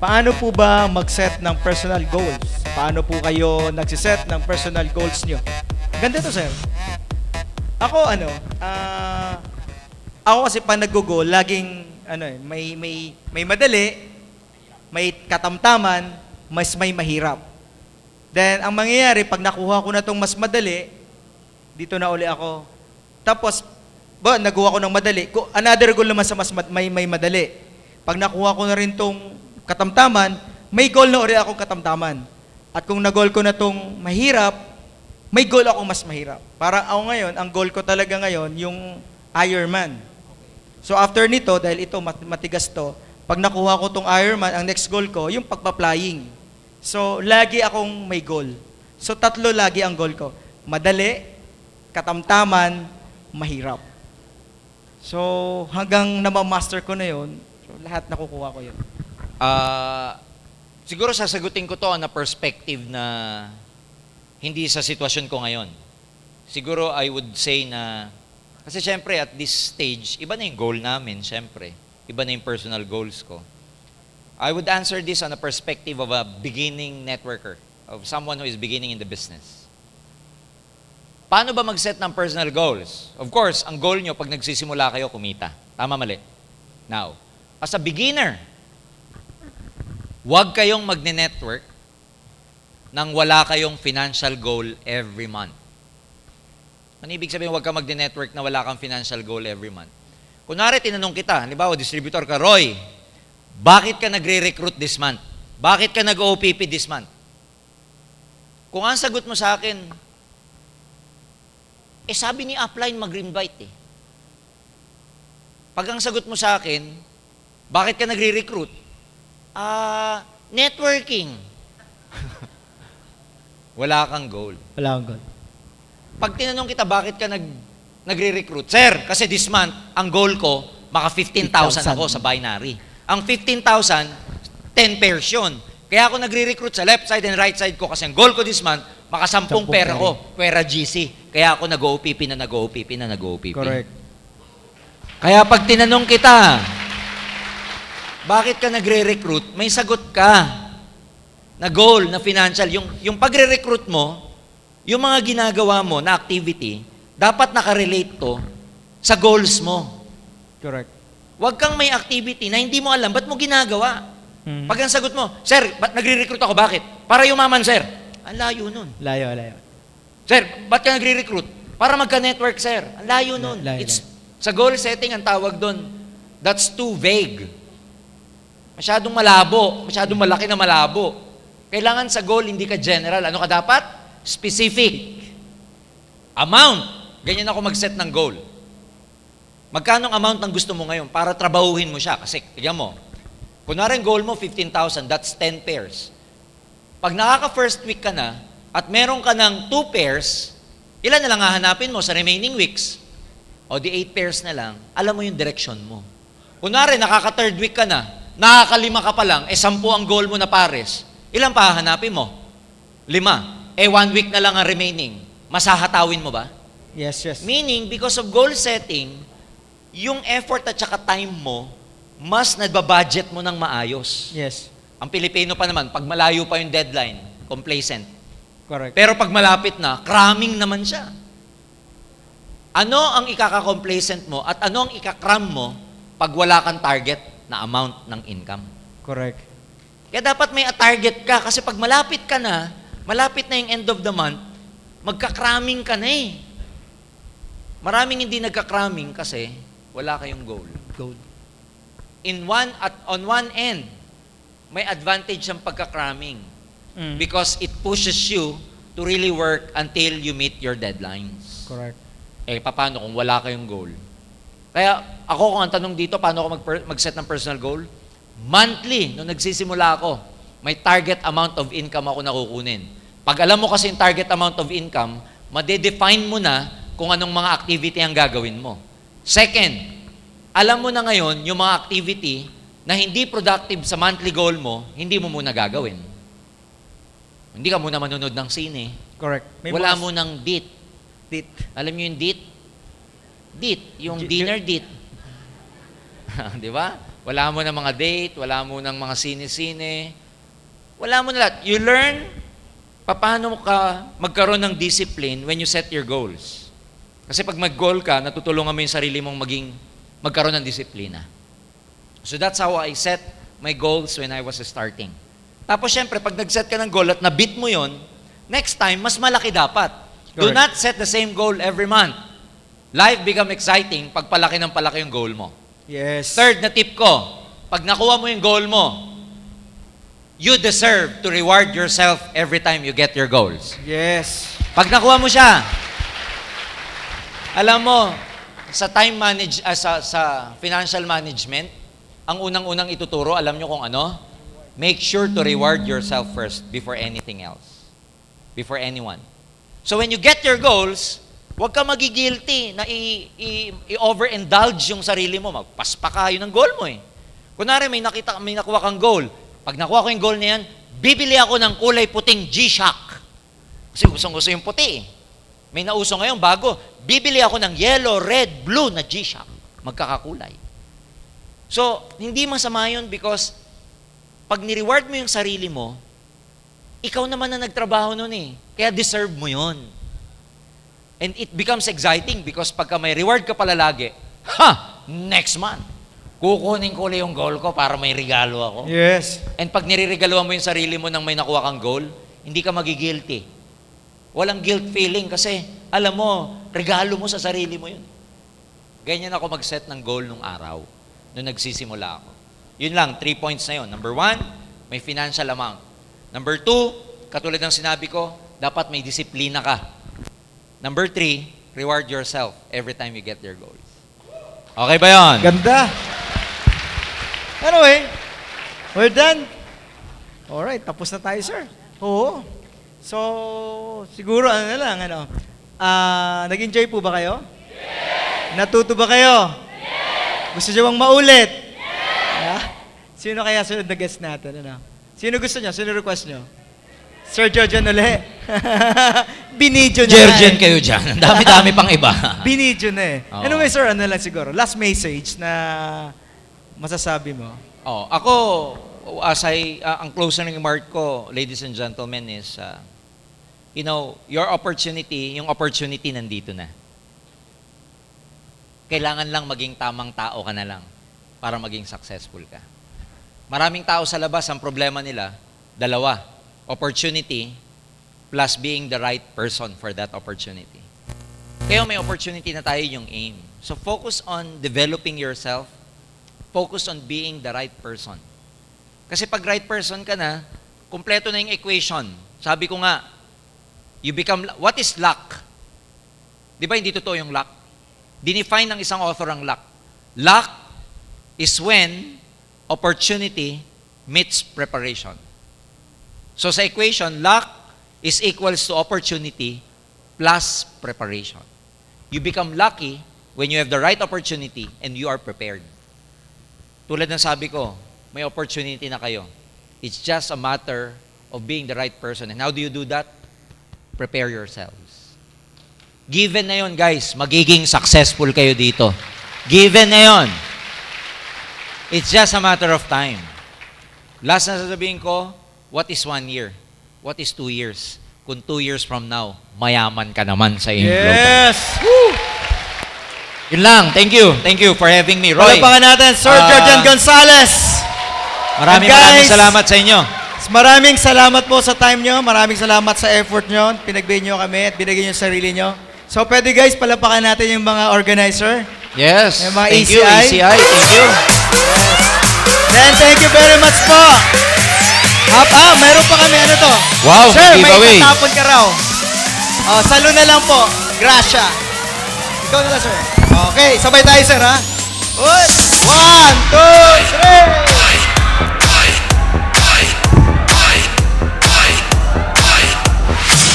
Paano po ba mag-set ng personal goals? Paano po kayo nagsiset ng personal goals nyo? Ganda to, sir. Ako, ano, ah, ako kasi pag nag-goal, laging, ano eh, may, may, may madali, may katamtaman, mas may mahirap. Then, ang mangyayari, pag nakuha ko na itong mas madali, dito na uli ako. Tapos, ba, nakuha ko ng madali. Another goal naman sa mas mad- may, may madali. Pag nakuha ko na rin tong katamtaman, may goal na uli akong katamtaman. At kung na-goal ko na tong mahirap, may goal akong mas mahirap. Para ako ngayon, ang goal ko talaga ngayon, yung Ironman. So after nito, dahil ito mat- matigas to, pag nakuha ko tong Ironman, ang next goal ko, yung pagpa-flying. So lagi akong may goal. So tatlo lagi ang goal ko. Madali, katamtaman, mahirap. So hanggang namamaster ko na yon, lahat nakukuha ko yun. Ah, siguro sasagutin ko to on a perspective na hindi sa sitwasyon ko ngayon. Siguro I would say na, kasi syempre at this stage, iba na yung goal namin, syempre. Iba na yung personal goals ko. I would answer this on a perspective of a beginning networker, of someone who is beginning in the business. Paano ba mag-set ng personal goals? Of course, ang goal nyo pag nagsisimula kayo, kumita. Tama, mali? Now, as a beginner, Huwag kayong magne-network nang wala kayong financial goal every month. Ano ibig sabihin huwag ka magne-network na wala kang financial goal every month? Kunwari, tinanong kita, halimbawa, distributor ka, Roy, bakit ka nagre-recruit this month? Bakit ka nag-OPP this month? Kung ang sagot mo sa akin, eh sabi ni upline mag-invite eh. Pag ang sagot mo sa akin, bakit ka nagre-recruit? Ah, networking. Wala kang goal. Wala akong goal. Pag tinanong kita, bakit ka nag, nagre-recruit? Sir, kasi this month, ang goal ko, maka 15,000 ako sa binary. Ang 15,000, 10 pairs yun. Kaya ako nagre-recruit sa left side and right side ko kasi ang goal ko this month, maka 10 Sampung pera pera. ko, pera GC. Kaya ako nag-OPP na nag-OPP na nag-OPP. Correct. Kaya pag tinanong kita, bakit ka nagre-recruit, may sagot ka na goal, na financial. Yung, yung pagre-recruit mo, yung mga ginagawa mo na activity, dapat nakarelate to sa goals mo. Correct. Huwag kang may activity na hindi mo alam, ba't mo ginagawa? Mhm. Pag ang sagot mo, Sir, ba't nagre-recruit ako? Bakit? Para yumaman, sir. Ang layo nun. Layo, layo. Sir, ba't ka nagre-recruit? Para magka-network, sir. Ang layo nun. Layo, It's, sa goal setting, ang tawag doon, that's too vague. Masyadong malabo. Masyadong malaki na malabo. Kailangan sa goal, hindi ka general. Ano ka dapat? Specific. Amount. Ganyan ako mag-set ng goal. Magkano amount ng gusto mo ngayon para trabahuhin mo siya? Kasi, tignan mo, kunwari goal mo, 15,000, that's 10 pairs. Pag nakaka-first week ka na, at meron ka ng 2 pairs, ilan na lang hahanapin mo sa remaining weeks? O di 8 pairs na lang, alam mo yung direction mo. Kunwari, nakaka-third week ka na, nakakalima ka pa lang, eh 10 ang goal mo na pares, ilan pa hahanapin mo? Lima. Eh one week na lang ang remaining. Masahatawin mo ba? Yes, yes. Meaning, because of goal setting, yung effort at saka time mo, mas nababudget mo ng maayos. Yes. Ang Pilipino pa naman, pag malayo pa yung deadline, complacent. Correct. Pero pag malapit na, cramming naman siya. Ano ang ikaka-complacent mo at ano ang ikakram mo pag wala kang target na amount ng income? Correct. Kaya dapat may a-target ka kasi pag malapit ka na, malapit na yung end of the month, magka-cramming ka na eh. Maraming hindi nagka-cramming kasi wala kayong goal. Goal. In one at on one end, may advantage ang pagka-cramming Mm. because it pushes you to really work until you meet your deadlines. Correct. Eh, paano kung wala kayong goal? Kaya ako kung ang tanong dito, paano ako mag- mag-set ng personal goal? Monthly, nung nagsisimula ako, may target amount of income ako nakukunin. Pag alam mo kasi yung target amount of income, madedefine mo na kung anong mga activity ang gagawin mo. Second, alam mo na ngayon yung mga activity na hindi productive sa monthly goal mo, hindi mo muna gagawin. Hindi ka muna manunod ng sine. Correct. Wala mga- mo ng date. Dit. Alam niyo yung DIT? DIT, yung Di- dinner DIT. Di ba? Wala mo ng mga date, wala mo ng mga sine-sine. Wala mo na lahat. You learn paano ka magkaroon ng discipline when you set your goals. Kasi pag mag-goal ka, natutulungan mo yung sarili mong maging magkaroon ng disiplina. So that's how I set my goals when I was starting. Tapos syempre, pag nag-set ka ng goal at na-beat mo yon, next time, mas malaki dapat. Do Correct. not set the same goal every month. Life become exciting pag palaki ng palaki yung goal mo. Yes. Third na tip ko, pag nakuha mo yung goal mo, you deserve to reward yourself every time you get your goals. Yes. Pag nakuha mo siya, alam mo, sa time manage, ah, sa, sa financial management, ang unang-unang ituturo, alam nyo kung ano? Make sure to reward yourself first before anything else. Before anyone. So when you get your goals, huwag ka magigilty na i-overindulge yung sarili mo. Magpaspa ka, yun ang goal mo eh. Kunwari, may, nakita, may nakuha kang goal. Pag nakuha ko yung goal na yan, bibili ako ng kulay puting G-Shock. Kasi gustong-gusto yung puti eh. May nauso ngayon bago, bibili ako ng yellow, red, blue na G-Shock. Magkakakulay. So, hindi masama yun because pag ni-reward mo yung sarili mo, ikaw naman na nagtrabaho nun eh. Kaya deserve mo yun. And it becomes exciting because pagka may reward ka pala lagi, ha, next month, kukunin ko ulit yung goal ko para may regalo ako. Yes. And pag niriregaluhan mo yung sarili mo nang may nakuha kang goal, hindi ka magigilty. Walang guilt feeling kasi, alam mo, regalo mo sa sarili mo yun. Ganyan ako mag-set ng goal nung araw, nung nagsisimula ako. Yun lang, three points na yun. Number one, may financial amount. Number two, katulad ng sinabi ko, dapat may disiplina ka. Number three, reward yourself every time you get your goals. Okay ba yun? Ganda. Anyway, we're done. Alright, tapos na tayo, sir. Oo. So, siguro ano na lang, ano, ah, nag-enjoy po ba kayo? Natuto ba kayo? Gusto nyo bang maulit? Ah, Sino kaya sunod na guest natin? Ano? Sino gusto nyo? Sino request nyo? Sir Jojan uli. Binidyo na. Jergen eh. kayo dyan. Ang dami-dami pang iba. Binidyo na eh. Oo. Anyway, sir, ano lang siguro? Last message na masasabi mo. Oh, ako, as I, uh, ang closing remark ko, ladies and gentlemen, is, uh, you know, your opportunity, yung opportunity nandito na. Kailangan lang maging tamang tao ka na lang para maging successful ka. Maraming tao sa labas, ang problema nila, dalawa. Opportunity plus being the right person for that opportunity. Kaya may opportunity na tayo yung aim. So focus on developing yourself focus on being the right person. Kasi pag right person ka na, kumpleto na yung equation. Sabi ko nga, you become, what is luck? Di ba hindi totoo yung luck? Dinefine ng isang author ang luck. Luck is when opportunity meets preparation. So sa equation, luck is equals to opportunity plus preparation. You become lucky when you have the right opportunity and you are prepared. Tulad ng sabi ko, may opportunity na kayo. It's just a matter of being the right person. And how do you do that? Prepare yourselves. Given na yon guys, magiging successful kayo dito. Given na yon. It's just a matter of time. Last na sasabihin ko, what is one year? What is two years? Kung two years from now, mayaman ka naman sa iyong. Yes! Yun lang. Thank you. Thank you for having me. Roy, Palapakan natin, Sir Ah, Jordan Gonzalez. maraming guys, maraming salamat sa inyo. Maraming salamat po sa time nyo. Maraming salamat sa effort nyo. Pinagbigay nyo kami at binigay nyo sa sarili nyo. So, pwede guys, palapakan natin yung mga organizer. Yes. Yung mga Thank you, ACI. ACI. Thank you. Then, thank you very much po. Hap, ah, meron pa kami, ano to? Wow, Sir, may giveaway. tatapon ka raw. Oh, salo na lang po. Gracia. Ikaw na lang, sir. Okay, sabay tayo, sir, ha? One, two, three!